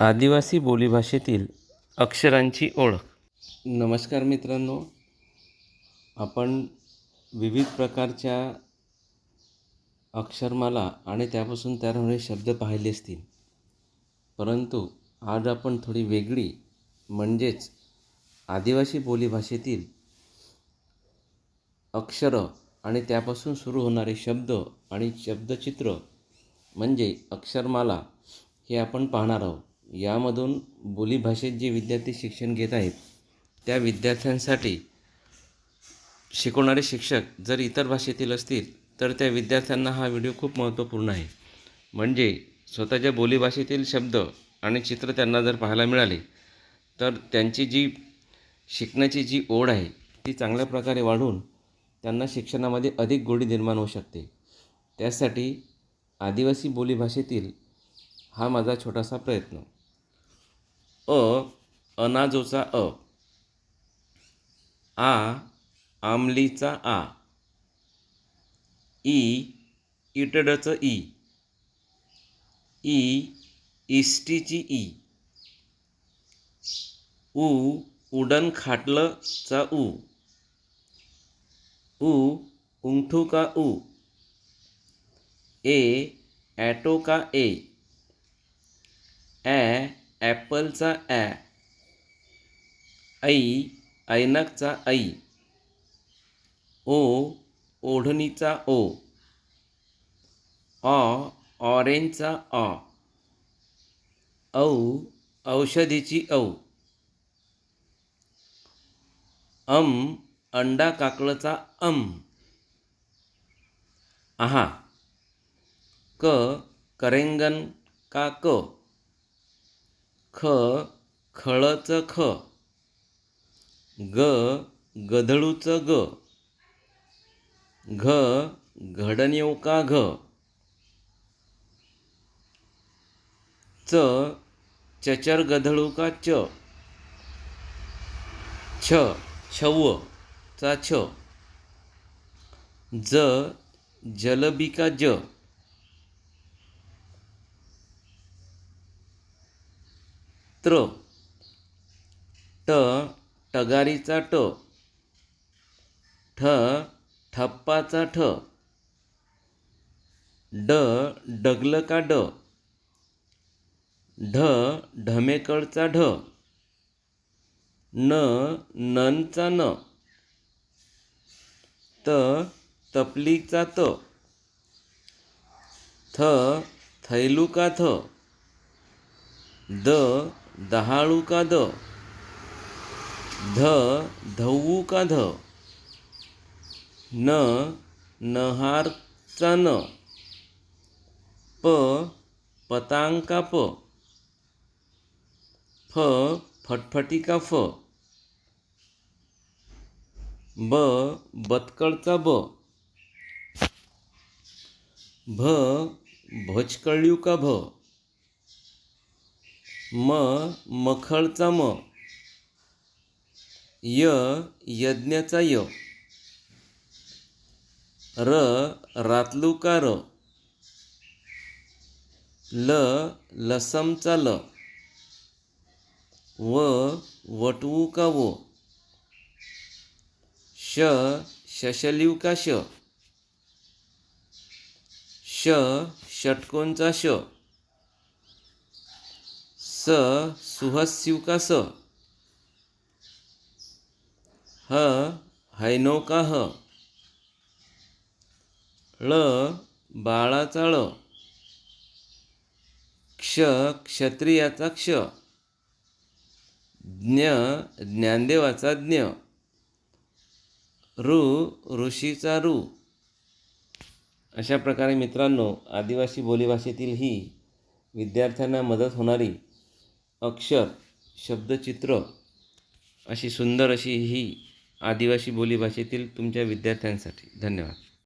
आदिवासी बोलीभाषेतील अक्षरांची ओळख. नमस्कार मित्रांनो. आपण विविध प्रकारच्या अक्षरमाला आणि त्यापासून तयार होणारे शब्द पाहिले असतील. परंतु आज आपण थोडी वेगळी म्हणजेच आदिवासी बोलीभाषेतील अक्षरं आणि त्यापासून सुरू होणारे शब्द आणि शब्दचित्र म्हणजे अक्षरमाला हे आपण पाहणार आहोत. यामधून बोलीभाषेत जे विद्यार्थी शिक्षण घेत आहेत त्या विद्यार्थ्यांसाठी शिकवणारे शिक्षक जर इतर भाषेतील असतील तर त्या विद्यार्थ्यांना हा व्हिडिओ खूप महत्त्वपूर्ण आहे. म्हणजे स्वतःच्या बोलीभाषेतील शब्द आणि चित्र त्यांना जर पाहायला मिळाले तर त्यांची जी शिकण्याची जी ओढ आहे ती चांगल्या प्रकारे वाढून त्यांना शिक्षणामध्ये अधिक गोडी निर्माण होऊ शकते. त्यासाठी आदिवासी बोलीभाषेतील हा माझा छोटासा प्रयत्न. अ अनाजोचा अ. आ आमलीचा आ. ई इटडचं ई. ई इष्टीची ई. उ उडण खाटलंचा ऊ उ. उ उंठू का उ. ए ॲटो का ए. ॲ ॲपलचा ॲ ऐ ऐनकचा ऐ ओ ओढणीचा ओ ऑ ऑरेंजचा ऑ औ औषधीची औ अम अंडा काकळचा अम आहा क करेंगन का क ख खळचं ख. ग गधळूचं ग. घ घडणेव का घ. च चचर गधळू का च. छ छव चा छ. ज जलबिका ज. त्र. ट टगारीचा ट. ठ ठप्पाचा ठ. ड डगलं का ड. ढ ढमेकळचा ढ. न ननचा न. त तपलीचा त. थ थैलू का थ. द दहाळू का द? ध धवू का ध? न नहारचा न. प पतांग का प. फ फटफटी का फ. ब बतकळचा ब. भ भोजकळ्यू का भ? म मखळचा म. य यज्ञचा य. र रातलुका र. ल लसमचा ल. व वटवू का व. श शशलिव का श. श षटकोणचा श. स सुहस्यु का स? ह हैनो का ह? ळ बाळाचा ळ. क्ष क्षत्रियाचा क्ष. ज्ञ ज्ञानदेवाचा ज्ञ. ऋ ऋषीचा ऋ. अशा प्रकारे मित्रांनो आदिवासी बोलीभाषेतील ही विद्यार्थ्यांना मदत होणारी अक्षर शब्दचित्र अशी सुंदर अशी ही आदिवासी बोलीभाषेतील तुमच्या विद्यार्थ्यांसाठी. धन्यवाद.